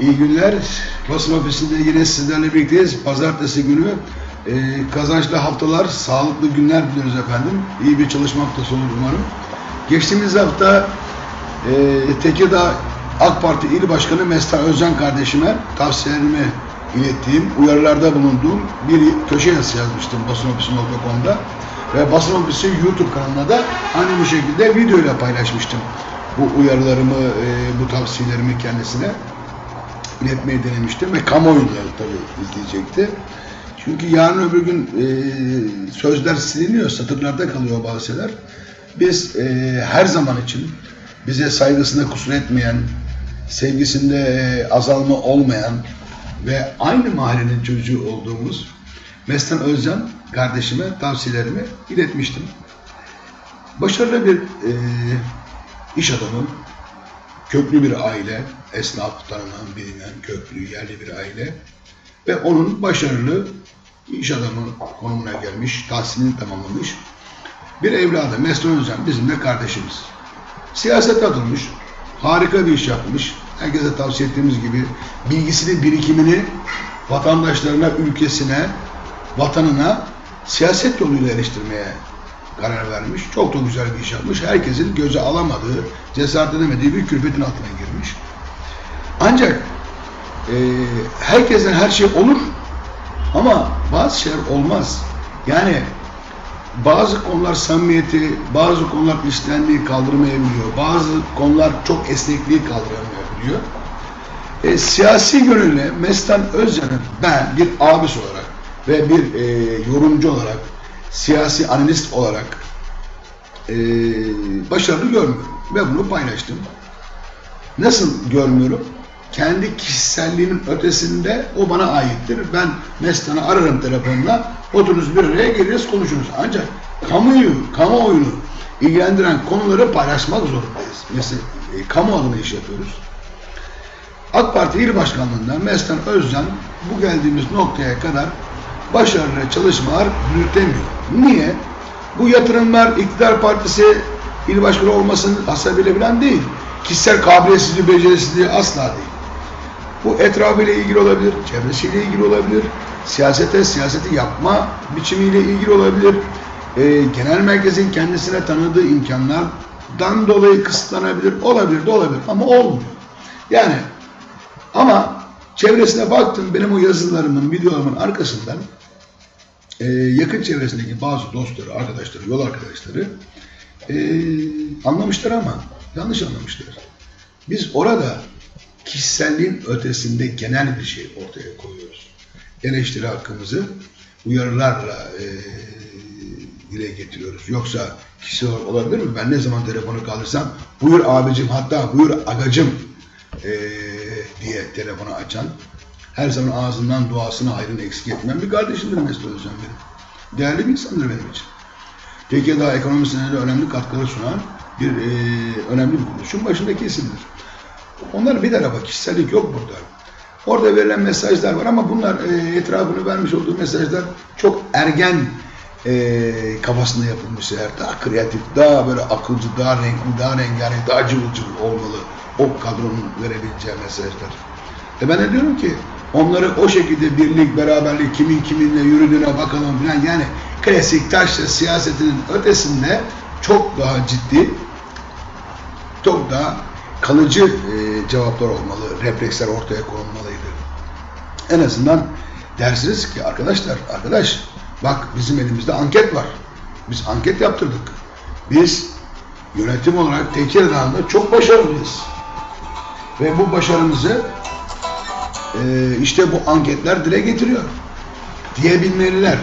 İyi günler. Basın ofisinde yine sizlerle birlikteyiz. Pazartesi günü e, kazançlı haftalar, sağlıklı günler diliyoruz efendim. İyi bir çalışma haftası olur umarım. Geçtiğimiz hafta e, Tekirdağ AK Parti İl Başkanı Mestan Özcan kardeşime tavsiyelerimi ilettiğim, uyarılarda bulunduğum bir köşe yazısı yazmıştım basınofisi.com'da ve basın ofisi YouTube kanalına da aynı bu şekilde video ile paylaşmıştım. Bu uyarılarımı, e, bu tavsiyelerimi kendisine iletmeyi denemiştim ve kamuoyunda tabii izleyecekti. Çünkü yarın öbür gün e, sözler siliniyor, satırlarda kalıyor bazı şeyler. Biz e, her zaman için bize saygısında kusur etmeyen, sevgisinde e, azalma olmayan ve aynı mahallenin çocuğu olduğumuz Mestan Özcan kardeşime tavsiyelerimi iletmiştim. Başarılı bir e, iş adamı, köklü bir aile, esnaf tanınan, bilinen, köklü, yerli bir aile ve onun başarılı iş adamı konumuna gelmiş, tahsilini tamamlamış bir evladı Mesut Özcan bizim de kardeşimiz. Siyasete atılmış, harika bir iş yapmış. Herkese tavsiye ettiğimiz gibi bilgisini, birikimini vatandaşlarına, ülkesine, vatanına siyaset yoluyla eleştirmeye karar vermiş. Çok da güzel bir iş yapmış. Herkesin göze alamadığı, cesaret edemediği bir külfetin altına girmiş. Ancak e, herkesten her şey olur ama bazı şeyler olmaz. Yani bazı konular samimiyeti, bazı konular işlenliği kaldırmayabiliyor. Bazı konular çok esnekliği kaldıramayabiliyor. E, siyasi yönüyle Mestan Özcan'ın ben bir abisi olarak ve bir e, yorumcu olarak, siyasi analist olarak e, başarılı görmüyorum. Ve bunu paylaştım. Nasıl görmüyorum? Kendi kişiselliğinin ötesinde o bana aittir. Ben Mestan'ı ararım telefonla, otururuz bir araya geliriz konuşuruz. Ancak kamuoyu, kamuoyunu ilgilendiren konuları paylaşmak zorundayız. Mesela e, kamu adına iş yapıyoruz. AK Parti İl Başkanlığı'ndan Mestan Özcan bu geldiğimiz noktaya kadar başarılı çalışmalar yürütemiyor. Niye? Bu yatırımlar iktidar partisi il başkanı olmasının hasebiyle bilen değil. Kişisel kabiliyetsizliği, becerisizliği asla değil. Bu etrafıyla ilgili olabilir, çevresiyle ilgili olabilir, siyasete, siyaseti yapma biçimiyle ilgili olabilir. Ee, genel merkezin kendisine tanıdığı imkanlardan dolayı kısıtlanabilir, olabilir de olabilir ama olmuyor. Yani ama çevresine baktım benim o yazılarımın, videolarımın arkasından e, yakın çevresindeki bazı dostları, arkadaşları, yol arkadaşları e, anlamışlar ama yanlış anlamışlar. Biz orada kişiselliğin ötesinde genel bir şey ortaya koyuyoruz. Eleştiri hakkımızı uyarılarla e, dile getiriyoruz. Yoksa kişisel olabilir mi? Ben ne zaman telefonu kaldırsam buyur abicim hatta buyur agacım telefonu açan her zaman ağzından duasını hayrını eksik etmeyen bir kardeşimdir Mesut Özcan benim. Değerli bir insandır benim için. Tekirdağ ekonomisine de önemli katkıları sunan bir e, önemli bir kuruluşun başındaki isimdir. Onların bir tarafa kişisellik yok burada. Orada verilen mesajlar var ama bunlar e, etrafını vermiş olduğu mesajlar çok ergen e, kafasında yapılmış şeyler. Daha kreatif, daha böyle akılcı, daha renkli, daha rengarenk, daha cıvıl cıvıl olmalı. O kadronun verebileceği mesajlar. E ben de diyorum ki onları o şekilde birlik, beraberlik, kimin kiminle yürüdüğüne bakalım falan yani klasik taşla siyasetinin ötesinde çok daha ciddi, çok daha kalıcı e, cevaplar olmalı, refleksler ortaya konulmalıydı. En azından dersiniz ki arkadaşlar, arkadaş bak bizim elimizde anket var. Biz anket yaptırdık. Biz yönetim olarak Tekirdağ'da çok başarılıyız. Ve bu başarımızı e, işte bu anketler dile getiriyor. Diyebilmeliler.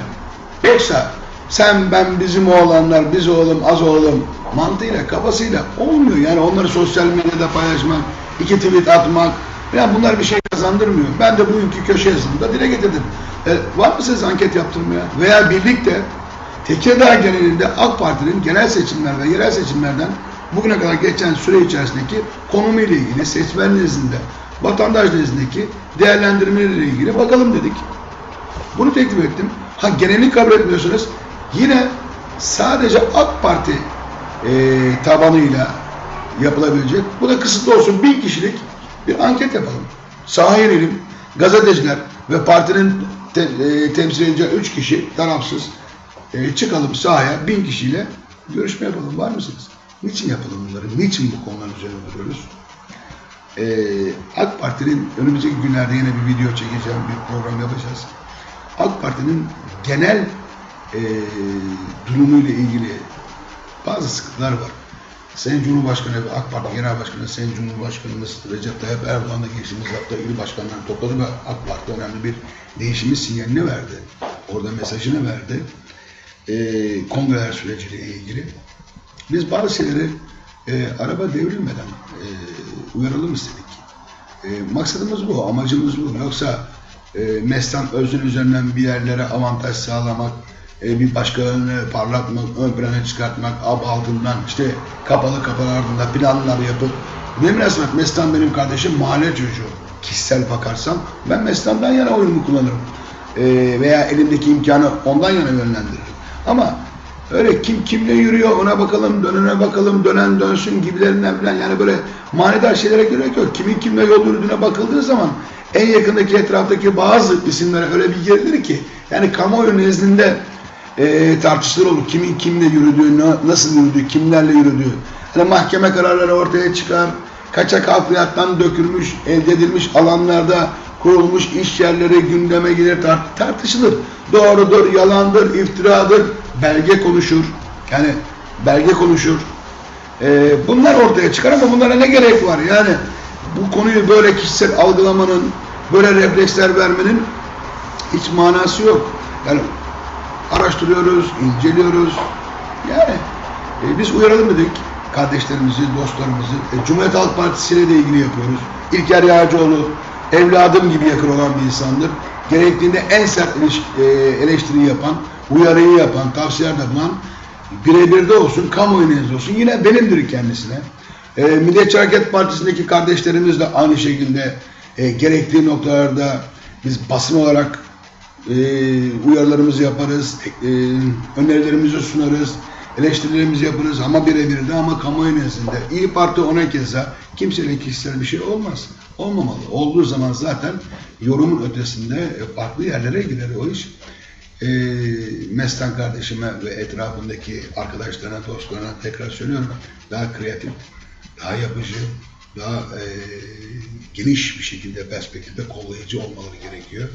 Yoksa sen ben bizim oğlanlar, biz oğlum, az oğlum mantığıyla, kafasıyla olmuyor. Yani onları sosyal medyada paylaşmak, iki tweet atmak yani bunlar bir şey kazandırmıyor. Ben de bugünkü köşe yazımında dile getirdim. E, var mısınız anket yaptırmaya? Veya birlikte Tekirdağ genelinde AK Parti'nin genel seçimler ve yerel seçimlerden bugüne kadar geçen süre içerisindeki konumu ile ilgili seçmen nezdinde, vatandaş nezdindeki değerlendirmeleriyle ilgili bakalım dedik. Bunu teklif ettim. Ha geneli kabul etmiyorsunuz. Yine sadece AK Parti e, tabanıyla yapılabilecek. Bu da kısıtlı olsun. Bin kişilik bir anket yapalım. Sahaya inelim. Gazeteciler ve partinin te, e, temsil edeceği üç kişi tarafsız e, çıkalım sahaya bin kişiyle görüşme yapalım. Var mısınız? Niçin yapalım bunları? Niçin bu konuların üzerine duruyoruz? Ee, AK Parti'nin önümüzdeki günlerde yine bir video çekeceğim, bir program yapacağız. AK Parti'nin genel e, durumuyla ilgili bazı sıkıntılar var. Sayın Cumhurbaşkanı ve AK Parti Genel Başkanı Sayın Cumhurbaşkanımız Recep Tayyip Erdoğan'la geçtiğimiz hafta il başkanlarını topladı ve AK Parti önemli bir değişimi sinyalini verdi. Orada mesajını verdi. E, kongreler süreciyle ilgili. Biz bazı şeyleri e, araba devrilmeden e, uyaralım istedik. E, maksadımız bu, amacımız bu. Yoksa e, Mestan Özün üzerinden bir yerlere avantaj sağlamak, e, bir başkalarını parlatmak, ön plana çıkartmak, ab altından işte kapalı kapılar ardında planlar yapıp ne münasebet Mestan benim kardeşim mahalle çocuğu. Kişisel bakarsam ben Mestan'dan yana oyunumu kullanırım. E, veya elimdeki imkanı ondan yana yönlendiririm. Ama öyle kim kimle yürüyor ona bakalım, dönene bakalım, dönen dönsün gibilerinden falan yani böyle manidar şeylere gerek yok. Kimin kimle yol yürüdüğüne bakıldığı zaman en yakındaki etraftaki bazı isimlere öyle bir gerilir ki yani kamuoyu nezdinde e, tartışılır olur. Kimin kimle yürüdüğü, na- nasıl yürüdüğü, kimlerle yürüdüğü. Hani mahkeme kararları ortaya çıkar. Kaçak hafriyattan dökülmüş, elde edilmiş alanlarda kurulmuş iş yerleri gündeme gelir, tart- tartışılır. Doğrudur, yalandır, iftiradır, belge konuşur. Yani belge konuşur. Ee, bunlar ortaya çıkar ama bunlara ne gerek var? Yani bu konuyu böyle kişisel algılamanın, böyle refleksler vermenin hiç manası yok. Yani araştırıyoruz, inceliyoruz. Yani e, biz uyaralım dedik kardeşlerimizi, dostlarımızı. E, Cumhuriyet Halk Partisi ile de ilgili yapıyoruz. İlker Yağcıoğlu evladım gibi yakın olan bir insandır. Gerektiğinde en sert e, eleştiriyi yapan, uyarıyı yapan, tavsiyelerde bulunan birebir de olsun, kamuoyu nezdinde olsun yine benimdir kendisine. E, Milliyetçi Hareket Partisi'ndeki kardeşlerimiz de aynı şekilde e, gerektiği noktalarda biz basın olarak e, uyarılarımızı yaparız, e, önerilerimizi sunarız, eleştirilerimizi yaparız ama birebir de ama kamuoyu nezdinde. İyi Parti ona keza kimsenin kişisel bir şey olmaz. Olmamalı. Olduğu zaman zaten yorumun ötesinde e, farklı yerlere gider o iş. E, Mestan kardeşime ve etrafındaki arkadaşlarına, dostlarına tekrar söylüyorum. Daha kreatif, daha yapıcı, daha e, geniş bir şekilde perspektifte kollayıcı olmaları gerekiyor.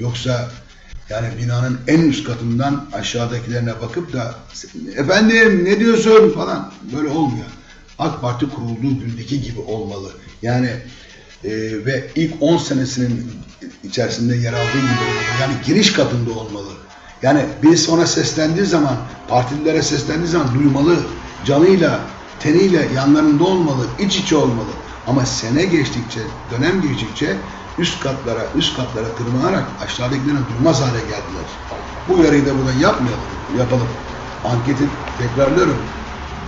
Yoksa yani binanın en üst katından aşağıdakilerine bakıp da efendim ne diyorsun falan böyle olmuyor. AK Parti kurulduğu gündeki gibi olmalı. Yani e, ve ilk 10 senesinin içerisinde yer aldığı gibi olmalı. Yani giriş katında olmalı. Yani birisi ona seslendiği zaman, partililere seslendiği zaman duymalı. Canıyla, teniyle yanlarında olmalı, iç içe olmalı. Ama sene geçtikçe, dönem geçtikçe üst katlara, üst katlara tırmanarak aşağıdakilerin duymaz hale geldiler. Bu uyarıyı da burada yapmayalım, yapalım. Anketi tekrarlıyorum.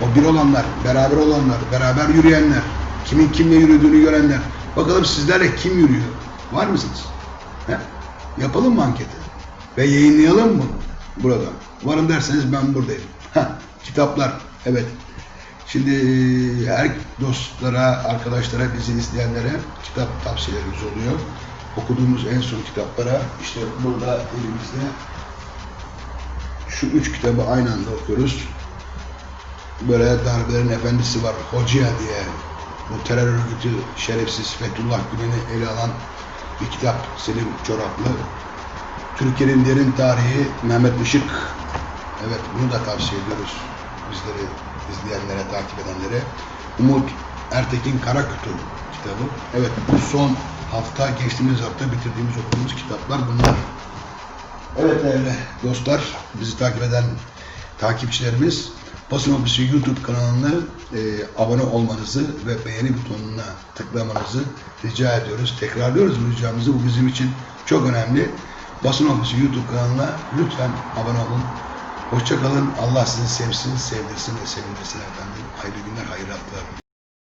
O bir olanlar, beraber olanlar, beraber yürüyenler, kimin kimle yürüdüğünü görenler. Bakalım sizlerle kim yürüyor? Var mısınız? He? Yapalım mı anketi? Ve yayınlayalım mı burada? Varım derseniz ben buradayım. Heh, kitaplar, evet. Şimdi e, her dostlara, arkadaşlara, bizi izleyenlere kitap tavsiyelerimiz oluyor. Okuduğumuz en son kitaplara işte burada elimizde şu üç kitabı aynı anda okuyoruz. Böyle darbelerin efendisi var. Hoca diye bu terör örgütü şerefsiz Fethullah Gülen'i ele alan bir kitap Selim Çoraplı. Türkiye'nin derin tarihi Mehmet Işık. Evet bunu da tavsiye ediyoruz bizleri izleyenlere, takip edenlere. Umut Ertekin Karakutu kitabı. Evet bu son hafta, geçtiğimiz hafta bitirdiğimiz okuduğumuz kitaplar bunlar. Evet değerli dostlar, bizi takip eden takipçilerimiz Basın Ofisi YouTube kanalına e, abone olmanızı ve beğeni butonuna tıklamanızı rica ediyoruz. Tekrarlıyoruz bu ricamızı. Bu bizim için çok önemli. Basın Ofisi YouTube kanalına lütfen abone olun. Hoşçakalın. Allah sizi sevsin, sevdirsin ve sevindirsin efendim. Hayırlı günler, hayırlı haftalar.